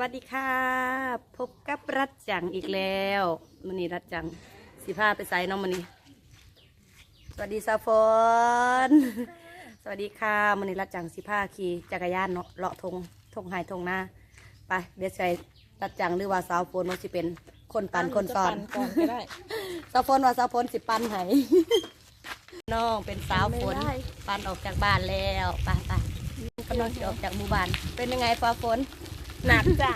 วัสดีค่ะ พบกับรัดจังอีกแล้วมันนี้รัดจังสิพาไปใส่น้องมันนี้สวัสดีซาฟอนสวัสดีค่ะมันนี้รัดจังสิพาขี่จักรยานเนาะเลาะทงทงหายทงหน้าไปเดี๋ยวใส่รัดจังหรือว่าสาวฝนมันสิเป็นคนปันคนสอนก่อนก็ได้สาวฝนว่าสาวฝนสิปันไหน้องเป็นสาวฝนไม่ได้ปันออกจากบ้านแล้วไปไปกำลังจะออกจากหมู่บ้านเป็นยังไงฟ้าฝน หนักจ้ะ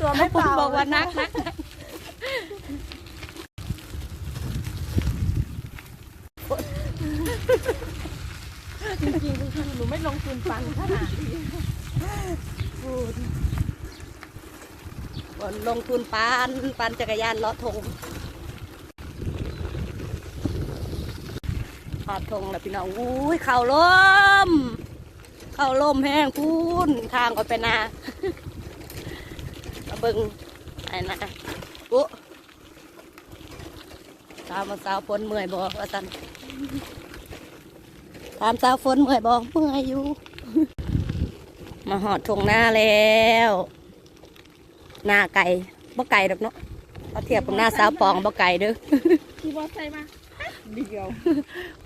ตัวไม่เปล่าบอกว่านักนักจริงๆคือหนูไม่ลงทุนฟันขนาดนี้พูดบนลงทุนปันปันจักรยานเลาะทงหอดทงแล้วพี่น้องอุ้ยเข่าล้ม เข่าล้มแห้งพูนทางออกไปนามาเบิงไอ้นะปุ๊ตามมาสาวฝนเมื่อยบอกว่าสันตามสาวฝนเมื่อยบอกเมื่อยอยู่ มาหอดทงหน้าแล้วหน้าไก่บ่ไก่ดอกเนาะเราเทียบกับหน้าสาวปองบ่ไก่เด้อขี่มอเตอร์ไซค์มาเดียว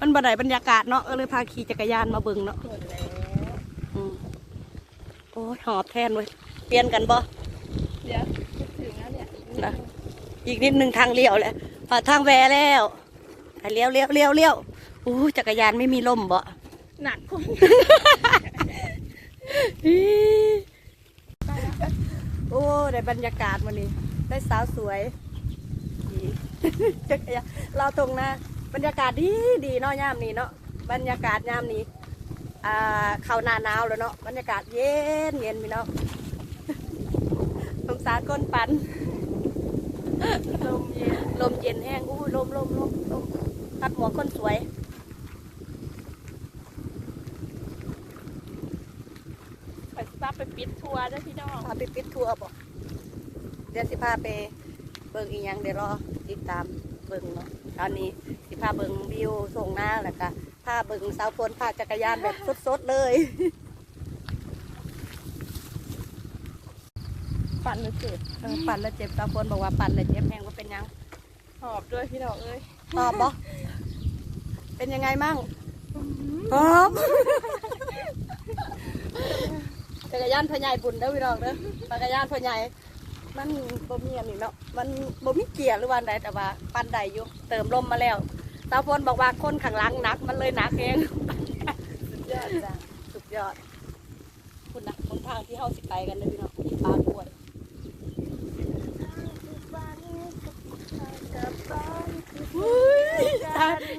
มันบ่ได้บรรยากาศเนาะก็เลยพาขี่จักรยานมาเบิ่งเนาะหมดแล้วอืม โอ้ยหอบแทนเว้ยเปลี่ยนกันบ่เดี๋ยวจะถึงแล้วเนี่ยนะอีกนิดหนึ่งทางเลี้ยวแหละพอทางแวแล้วอะเลี้ยวเลี้ยวเลี้ยวเลี้ยวอู้จักรยานไม่มีล่มบ่หนักคนอี๋โอ้ได้บรรยากาศวันนี้ ได้สาวสวยดีจักรยานเราตรงหนะบรรยากาศดีดีเนาะยามนี้เนาะบรรยากาศยามนี้อ่า เข้าหน้าหนาวแล้วเนาะบรรยากาศเย็นเย็นพี่เนาะสงสารก้นปันลมเย็นลมเย็นแห้งอู้ลมลมลมลมตัดหัวคนสวยไปสตาร์ทไปปิดทัวร์ด้วยพี่น้องพาไปปิดทัวร์บอกเดี๋ยวสิพาไปเบิ่งอีกอย่างเดี๋ยวรอติดตามเบิ่งเนาะตอนนี้สิพาเบิ่งวิวส่งหน้าแล้วก็ พาเบิ่งสาวฝนพาจักรยานแบบสดๆเลยปั่นเลยเจ็บเออปั่นแล้วเจ็บสาวฝนบอกว่าปั่นแล้วเจ็บแห้งว่าเป็นหยังหอบด้วยพี่น้องเอ้ยตอบบ่เป็นยังไงมั่งพร้อมจักรยานพ่อใหญ่บุญเด้อพี่น้องเด้อจักรยานพ่อใหญ่มันบ่มีอันนี้เนาะมันบ่มีเกียร์หรือว่าอันใดแต่ว่าปั่นได้อยู่เติมลมมาแล้ว สาวฝนบอกว่าคนข้างหลังหนักมันเลยหนักเองสุดยอดจ้ะสุดยอด คุณนะคนทางที่เฮาสิไปกันเลยพี่น้องที่ปากล้วย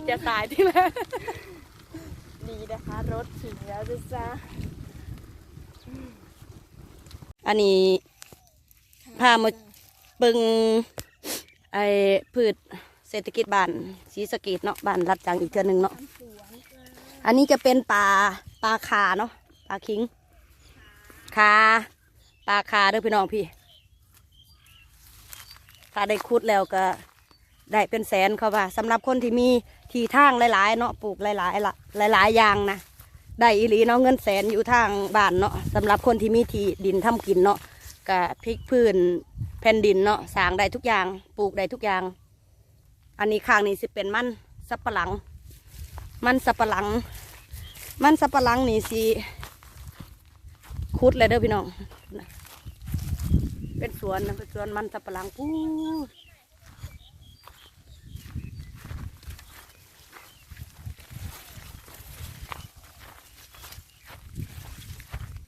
จะตายที่แม่ดีนะคะ รถถึงแล้วด้วยจ้าอันนี้พามาเบิงไอ้พืช เศรษฐกิจบ้านศรีสะเกดเนาะบ้านรัดจังอีกเทือหนึ่งเนาะอันนี้จะเป็นปลาปลาคาเนาะปลาคิงคาปลาคาเด้อพี่น้องพี่ ถ้าได้คุดแล้วก็ได้เป็นแสนเขาว่าสำหรับคนที่มีทีทางหลาย ๆ เนาะปลูกหลายๆละหลาย ๆ อย่างนะได้อีหลีเนาะเงินแสนอยู่ทางบ้านเนาะสำหรับคนที่มีที่ดินทำกินเนาะก็พริกพื้นแผ่นดินเนาะสร้างได้ทุกอย่างปลูกได้ทุกอย่าง อันนี้ข้างนี้สิเป็นมันสับปะหลัง มันสับปะหลัง มันสับปะหลังนี่สิคุดเลยเด้อพี่น้องเป็นสวนนะเป็นสวนมันสับปะหลังปู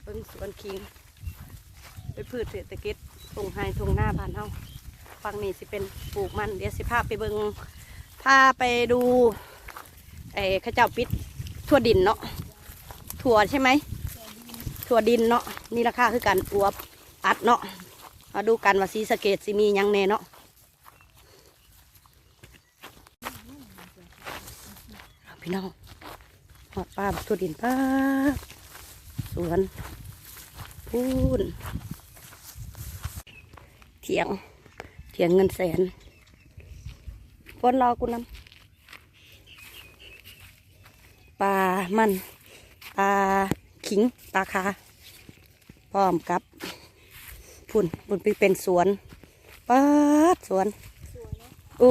เป็นสวนคิงเป็นพืชเศรษฐกิจทงไฮทงหน้าบ้านเฮา ฝั่งนี้สิเป็นปลูกมันเดี๋ยวสิพาไปเบิงพาไปดูไอ้ข้าเจ้าปิดทั่วดินเนาะถั่วใช่ไหมถั่วดินเนาะนี่ราคาคือกันอวบอัดเนาะมาดูกันว่าสีสเกตสิมียังแน่เนาะพี่น้องหอดป้าถั่วดินป้าสวนพูนเถียง ถียงเงินแสนฝนรอกูนำปลามันปลาขิงปลาคาพร้อมกับพุ่นพุ่นไปเป็นสวนป้าดสวนโอ้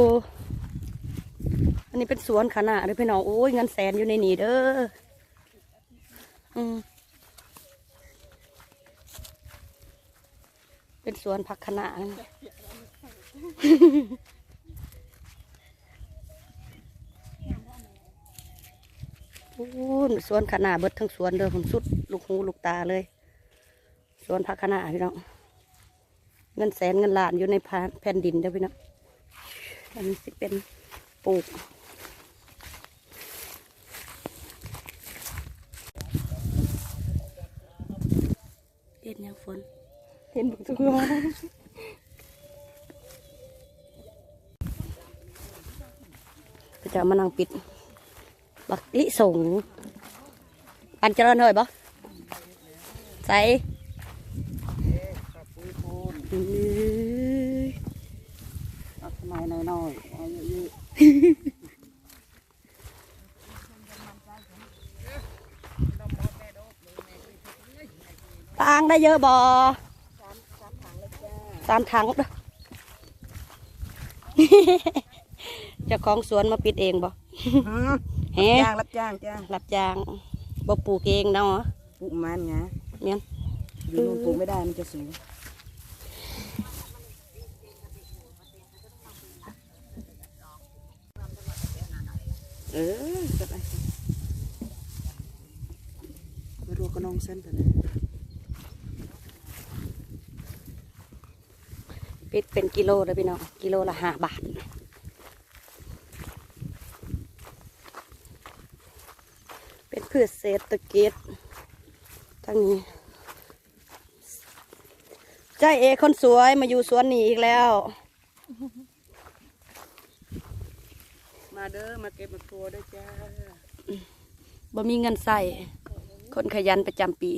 อันนี้เป็นสวนขนาดเลยพี่น้องโอ้ยเงินแสนอยู่ในนี้เด้ออืมเป็นสวนผักขนาด โอ้สวนขนาดเบิดทั้งสวนเด้อผมสุดลูกหูลูกตาเลย สวนผักขนาดพี่น้องเงินแสนเงินล้านอยู่ในแผ่นดินเด้อพี่น้องอันนี้สิเป็นปลูกเห็นยังฝนเห็นบุกทุกคน ก็จะมานั่งปิด บักลิสงปันเจริญเฮ้ยบ่ใส่อื้อเอาสมัยน้อยๆอายุเยอะตางได้เยอะบ่สามถังเด้อ เจ้าของสวนมาปิดเองบ่อืมเฮ้จ้างรับจ้างจ้างรับจ้างบ่ปลูกเองเนาะปลูกมันไงเนี่ยอยู่นู่นปลูกไม่ได้มันจะสูงเออก็ได้ไม่รู้ก็น้องเส้นไปเลยปิดเป็นกิโลเลยพี่น้องกิโลละห้าบาท เป็น พืชเศรษฐกิจทั้งนี้ใจเอคนสวยมาอยู่สวนนี้อีกแล้ว มาเด้อมาเก็บมาทัวด้วยจ้าบ่มีเงินใส่คนขยันประจำปี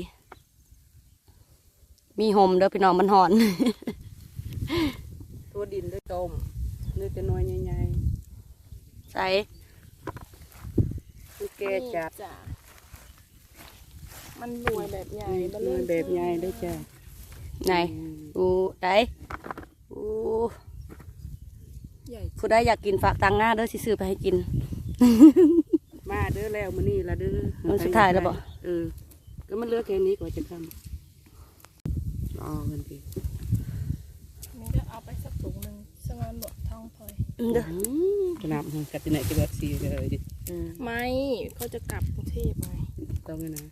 มีห่มเด้อพี่น้องมันหอนทัวดินด้วยต้มเนื้อจะน้อยใหญ่ใส่ๆมันแก่จัด จ้ะมันรวยแบบใหญ่นี่มันเนื้อแบบใหญ่ด้วยจ้าไหนอูได้อูใหญ่ผู้ใดอยากกินฝากตังหน้าเด้อสิซื้อไปให้กิน มาเด้อแล้วมื้อนี้ละเด้อมื้อสุดท้ายแล้วบ่เออก็มันเหลือกแค่นี้กว่าจะทำอ๋อมันดีมันก็เอาไปสักถุงหนึ่งสงวนหมดท้องพลอยอืมเด้อขนาดกัดที่ไหนจะแบบสีเลยดิไม่เขาจะกลับกรุงเทพไงต้องเลยนะ